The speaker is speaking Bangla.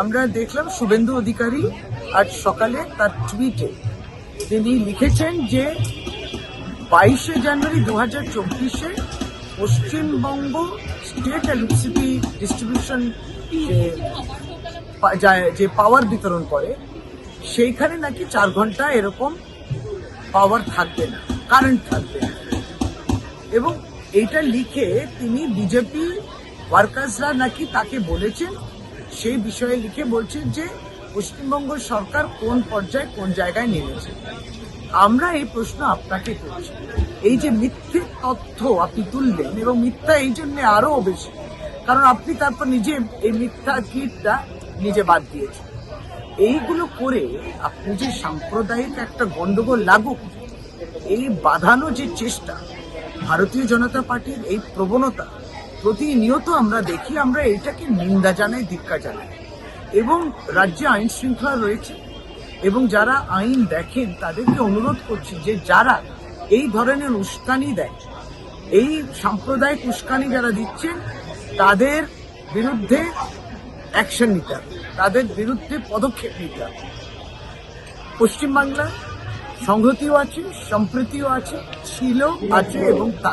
আমরা দেখলাম শুভেন্দু অধিকারী আজ সকালে তার টুইটে তিনি লিখেছেন যে, বাইশে জানুয়ারি দু হাজার চব্বিশে পশ্চিমবঙ্গ স্টেট ইলেকট্রিসিটি ডিস্ট্রিবিউশন যে পাওয়ার বিতরণ করে, সেইখানে নাকি চার ঘণ্টা এরকম পাওয়ার থাকবে না কারেন্ট থাকবে না। এবং এইটা লিখে তিনি বিজেপি ওয়ার্কার্সরা নাকি তাকে বলেছেন সেই বিষয়ে লিখে বলছেন যে পশ্চিমবঙ্গ সরকার কোন পর্যায়ে কোন জায়গায় নেমেছে। আমরা এই প্রশ্ন আপনাকে করছি। এই যে মিথ্যে তথ্য আপনি তুললেন এবং মিথ্যা এই জন্য আরও বেশি, কারণ আপনি তারপর নিজে এই মিথ্যা কিটটা নিজে বাদ দিয়েছেন। এইগুলো করে আপনি যে সাম্প্রদায়িক একটা গন্ডগোল লাগুক, এই বাঁধানো যে চেষ্টা, ভারতীয় জনতা পার্টির এই প্রবণতা প্রতিনিয়ত আমরা দেখি, আমরা এটাকে নিন্দা জানাই ধিক্কা জানাই। এবং রাজ্যে আইন শৃঙ্খলা রয়েছে। এবং যারা আইন দেখেন, তাদেরকে অনুরোধ করছি যে যারা এই ধরনের উস্কানি দেয়, এই সাম্প্রদায়িক উস্কানি যারা দিচ্ছেন, তাদের বিরুদ্ধে অ্যাকশন নিতে হবে। তাদের বিরুদ্ধে পদক্ষেপ নিতে হবে। পশ্চিমবাংলা সংহতিও আছে, সম্প্রীতিও আছে, ছিল, আছে এবং তা